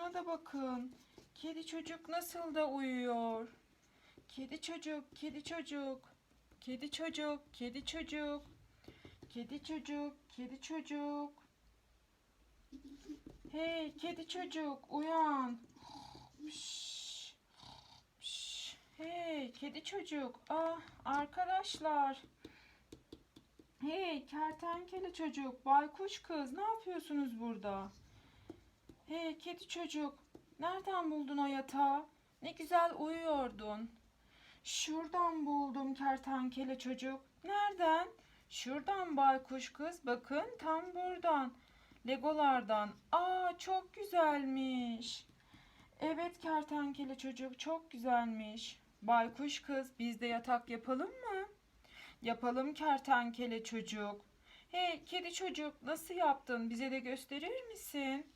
şuna da bakın. Kedi çocuk nasıl da uyuyor. Kedi çocuk, kedi çocuk. Kedi çocuk, kedi çocuk. Kedi çocuk, kedi çocuk. Hey kedi çocuk uyan. Hey kedi çocuk. Ah arkadaşlar. Hey kertenkele çocuk, baykuş kız ne yapıyorsunuz burada? Hey kedi çocuk, nereden buldun o yatağı? Ne güzel uyuyordun. Şuradan buldum kertenkele çocuk. Nereden? Şuradan baykuş kız. Bakın tam buradan. Legolardan. Aa çok güzelmiş. Evet kertenkele çocuk çok güzelmiş. Baykuş kız biz de yatak yapalım mı? Yapalım kertenkele çocuk. Hey kedi çocuk nasıl yaptın? Bize de gösterir misin?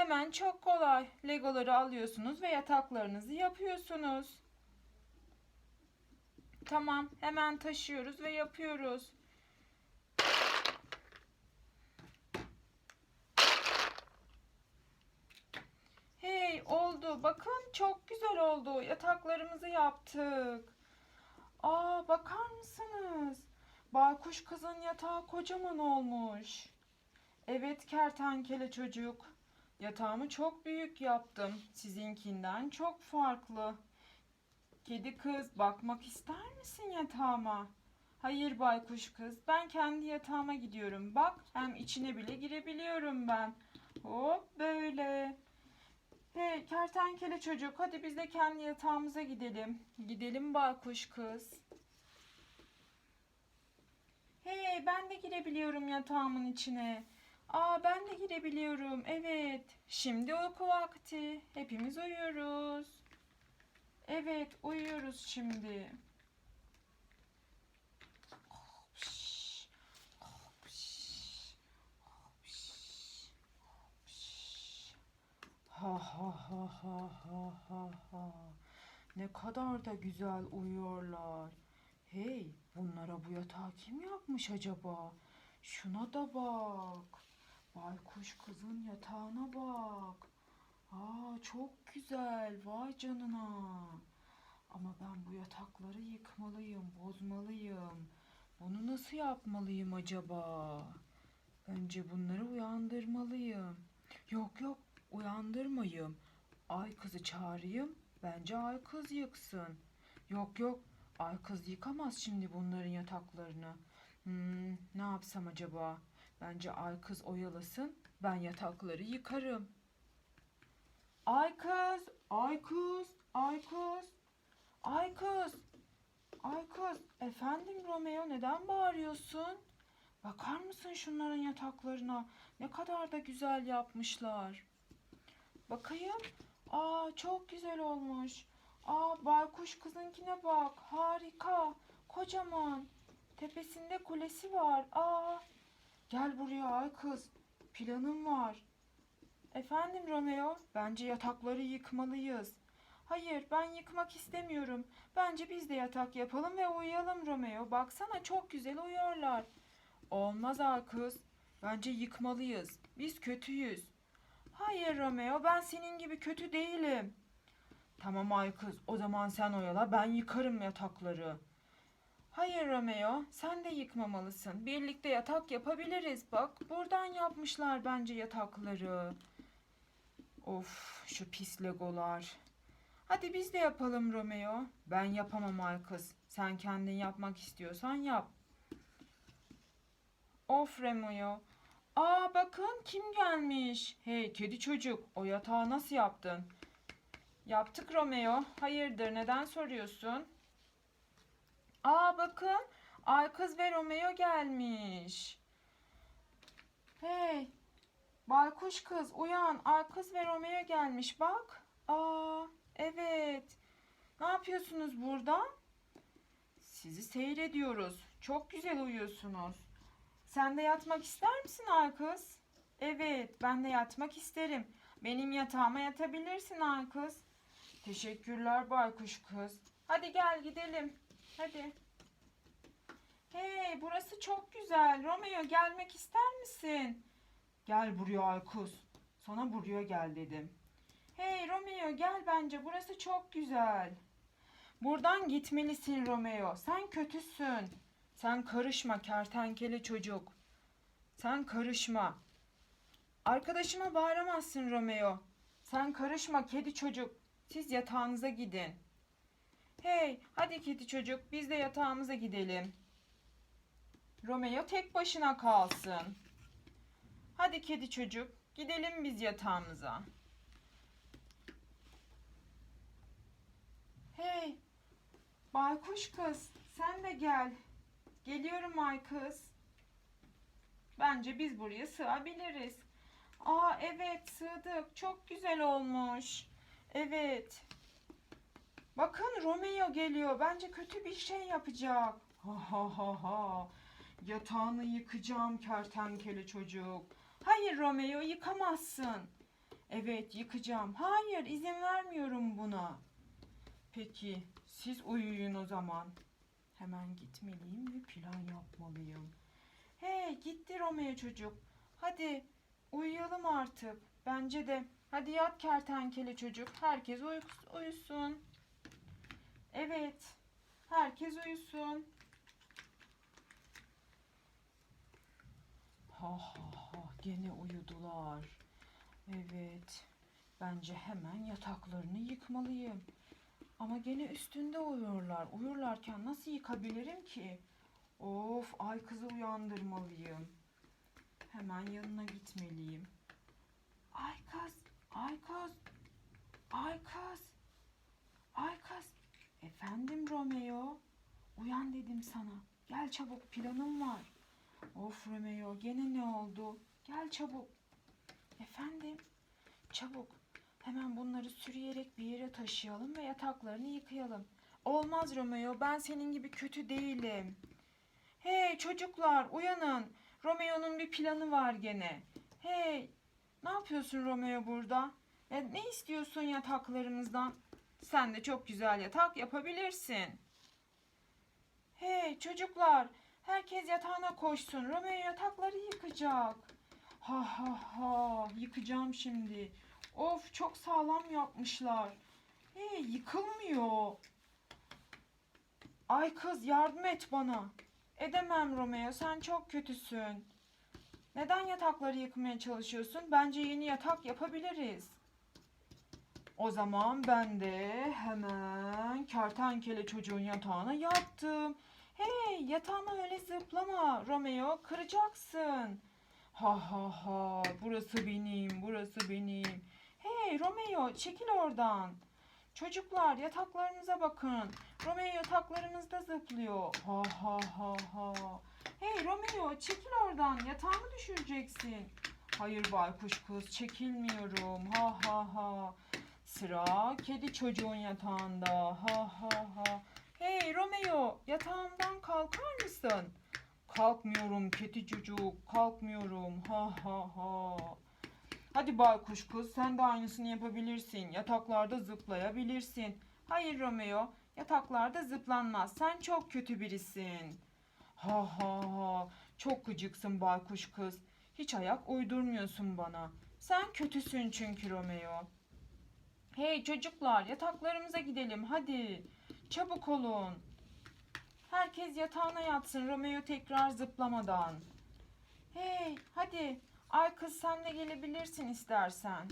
Hemen çok kolay. Legoları alıyorsunuz ve yataklarınızı yapıyorsunuz. Tamam, hemen taşıyoruz ve yapıyoruz. Hey, oldu. Bakın çok güzel oldu. Yataklarımızı yaptık. Aa, bakar mısınız? Baykuş kızın yatağı kocaman olmuş. Evet kertenkele çocuk. Yatağımı çok büyük yaptım. Sizinkinden çok farklı. Kedi kız bakmak ister misin yatağıma? Hayır baykuş kız. Ben kendi yatağıma gidiyorum. Bak hem içine bile girebiliyorum ben. Hop böyle. Hey kertenkele çocuk hadi biz de kendi yatağımıza gidelim. Gidelim baykuş kız. Hey ben de girebiliyorum yatağımın içine. Aa ben de girebiliyorum. Evet. Şimdi uyku vakti. Hepimiz uyuyoruz. Evet uyuyoruz şimdi. Ha ha ha ha ha ha ha. Ne kadar da güzel uyuyorlar. Hey, bunlara bu yatağı kim yapmış acaba? Şuna da bak. Baykuş kızın yatağına bak. Aa, çok güzel. Vay canına. Ama ben bu yatakları yıkmalıyım, bozmalıyım. Bunu nasıl yapmalıyım acaba? Önce bunları uyandırmalıyım. Yok yok, uyandırmayayım. Ay kızı çağırayım. Bence ay kız yıksın. Yok yok, ay kız yıkamaz şimdi bunların yataklarını. Hmm, ne yapsam acaba? Bence ay kız oyalasın. Ben yatakları yıkarım. Ay kız, ay kız, ay kız, ay kız, ay kız. Efendim Romeo neden bağırıyorsun? Bakar mısın şunların yataklarına? Ne kadar da güzel yapmışlar. Bakayım. Aa çok güzel olmuş. Aa baykuş kızınkine bak. Harika. Kocaman. Tepesinde kulesi var. Aa gel buraya ay kız. Planım var. Efendim Romeo, bence yatakları yıkmalıyız. Hayır, ben yıkmak istemiyorum. Bence biz de yatak yapalım ve uyuyalım Romeo. Baksana çok güzel uyuyorlar. Olmaz ay kız. Bence yıkmalıyız. Biz kötüyüz. Hayır Romeo, ben senin gibi kötü değilim. Tamam ay kız, o zaman sen oyala, ben yıkarım yatakları. Hayır Romeo, sen de yıkmamalısın. Birlikte yatak yapabiliriz. Bak, buradan yapmışlar bence yatakları. Of, şu pis legolar. Hadi biz de yapalım Romeo. Ben yapamam ay kız. Sen kendin yapmak istiyorsan yap. Of Romeo. Aa bakın kim gelmiş. Hey kedi çocuk, o yatağı nasıl yaptın? Yaptık Romeo. Hayırdır, neden soruyorsun? Aa bakın, ay kız ve Romeo gelmiş. Hey, Baykuş kız uyan. Ay kız ve Romeo gelmiş bak. Aa evet. Ne yapıyorsunuz burada? Sizi seyrediyoruz. Çok güzel uyuyorsunuz. Sen de yatmak ister misin ay kız? Evet ben de yatmak isterim. Benim yatağıma yatabilirsin ay kız. Teşekkürler baykuş kız. Hadi gel gidelim. Hadi. Hey burası çok güzel. Romeo gelmek ister misin? Gel buraya Aykuz. Sana buraya gel dedim. Hey Romeo gel bence burası çok güzel. Buradan gitmelisin Romeo. Sen kötüsün. Sen karışma kertenkele çocuk. Sen karışma. Arkadaşıma bağıramazsın Romeo. Sen karışma kedi çocuk. Siz yatağınıza gidin. Hey, hadi kedi çocuk, biz de yatağımıza gidelim. Romeo tek başına kalsın. Hadi kedi çocuk, gidelim biz yatağımıza. Hey, baykuş kız, sen de gel. Geliyorum ay kız. Bence biz buraya sığabiliriz. Aa evet sığdık. Çok güzel olmuş. Evet. Bakın Romeo geliyor. Bence kötü bir şey yapacak. Ha ha ha ha. Yatağını yıkacağım kertenkele çocuk. Hayır Romeo yıkamazsın. Evet yıkacağım. Hayır izin vermiyorum buna. Peki siz uyuyun o zaman. Hemen gitmeliyim ve plan yapmalıyım. Hey gitti Romeo çocuk. Hadi uyuyalım artık. Bence de. Hadi yat kertenkele çocuk. Herkes uy- uyusun. Evet. Herkes uyusun. Ha ha ha gene uyudular. Evet. Bence hemen yataklarını yıkmalıyım. Ama gene üstünde uyuyorlar. Uyurlarken nasıl yıkabilirim ki? Of ay kızı uyandırmalıyım. Hemen yanına gitmeliyim. Ay kız, ay kız, ay kız, ay kız. Efendim Romeo, uyan dedim sana. Gel çabuk planım var. Of Romeo gene ne oldu? Gel çabuk. Efendim, çabuk. Hemen bunları sürüyerek bir yere taşıyalım ve yataklarını yıkayalım. Olmaz Romeo, ben senin gibi kötü değilim. Hey çocuklar uyanın. Romeo'nun bir planı var gene. Hey ne yapıyorsun Romeo burada? Ya, ne istiyorsun yataklarımızdan? Sen de çok güzel yatak yapabilirsin. Hey çocuklar herkes yatağına koşsun. Romeo yatakları yıkacak. Ha ha ha yıkacağım şimdi. Of çok sağlam yapmışlar. Hey yıkılmıyor. Ay kız yardım et bana. Edemem Romeo, sen çok kötüsün. Neden yatakları yıkmaya çalışıyorsun? Bence yeni yatak yapabiliriz. O zaman ben de hemen kertenkele çocuğun yatağına yattım. Hey, yatağıma öyle zıplama Romeo, kıracaksın. Ha ha ha, burası benim, burası benim. Hey Romeo, çekil oradan. Çocuklar yataklarınıza bakın. Romeo yataklarımızda zıplıyor. Ha ha ha ha. Hey Romeo çekil oradan. Yatağımı düşüreceksin. Hayır baykuş kız çekilmiyorum. Ha ha ha. Sıra kedi çocuğun yatağında. Ha ha ha. Hey Romeo yatağımdan kalkar mısın? Kalkmıyorum kedi çocuk. Kalkmıyorum. Ha ha ha. Hadi baykuş kız sen de aynısını yapabilirsin. Yataklarda zıplayabilirsin. Hayır Romeo, yataklarda zıplanmaz. Sen çok kötü birisin. Ha ha ha. Çok gıcıksın baykuş kız. Hiç ayak uydurmuyorsun bana. Sen kötüsün çünkü Romeo. Hey çocuklar, yataklarımıza gidelim hadi. Çabuk olun. Herkes yatağına yatsın Romeo tekrar zıplamadan. Hey, hadi. Ay kız sen de gelebilirsin istersen.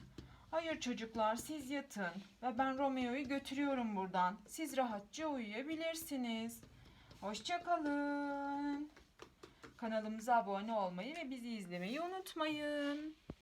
Hayır çocuklar siz yatın ve ben Romeo'yu götürüyorum buradan. Siz rahatça uyuyabilirsiniz. Hoşçakalın. Kanalımıza abone olmayı ve bizi izlemeyi unutmayın.